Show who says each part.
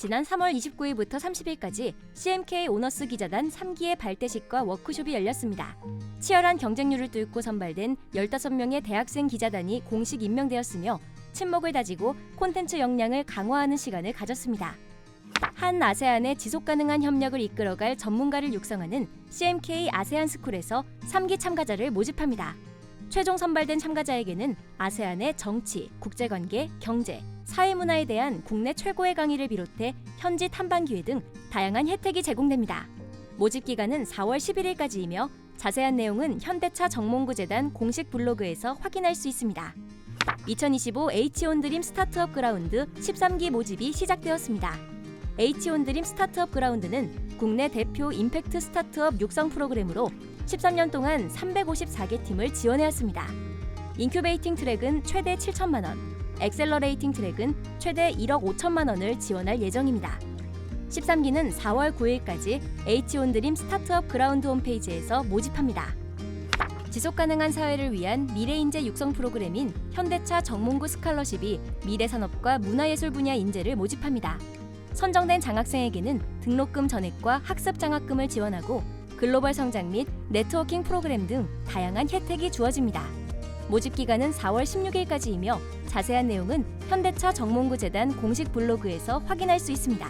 Speaker 1: 지난 3월 29일부터 30일까지 CMK 오너스 기자단 3기의 발대식과 워크숍이 열렸습니다. 치열한 경쟁률을 뚫고 선발된 15명의 대학생 기자단이 공식 임명되었으며 친목을 다지고 콘텐츠 역량을 강화하는 시간을 가졌습니다. 한 아세안의 지속 가능한 협력을 이끌어갈 전문가를 육성하는 CMK 아세안 스쿨에서 3기 참가자를 모집합니다. 최종 선발된 참가자에게는 아세안의 정치, 국제관계, 경제, 사회문화에 대한 국내 최고의 강의를 비롯해 현지 탐방 기회 등 다양한 혜택이 제공됩니다. 모집 기간은 4월 11일까지이며 자세한 내용은 현대차 정몽구 재단 공식 블로그에서 확인할 수 있습니다. 2025 H온드림 스타트업 그라운드 13기 모집이 시작되었습니다. H온드림 스타트업 그라운드는 국내 대표 임팩트 스타트업 육성 프로그램으로 13년 동안 354개 팀을 지원해왔습니다. 인큐베이팅 트랙은 최대 7천만 원, 엑셀러레이팅 트랙은 최대 1억 5천만 원을 지원할 예정입니다. 13기는 4월 9일까지 H온드림 스타트업 그라운드 홈페이지에서 모집합니다. 지속 가능한 사회를 위한 미래 인재 육성 프로그램인 현대차 정몽구 스칼러십이 미래 산업과 문화예술 분야 인재를 모집합니다. 선정된 장학생에게는 등록금 전액과 학습 장학금을 지원하고 글로벌 성장 및 네트워킹 프로그램 등 다양한 혜택이 주어집니다. 모집 기간은 4월 16일까지이며 자세한 내용은 현대차 정몽구 재단 공식 블로그에서 확인할 수 있습니다.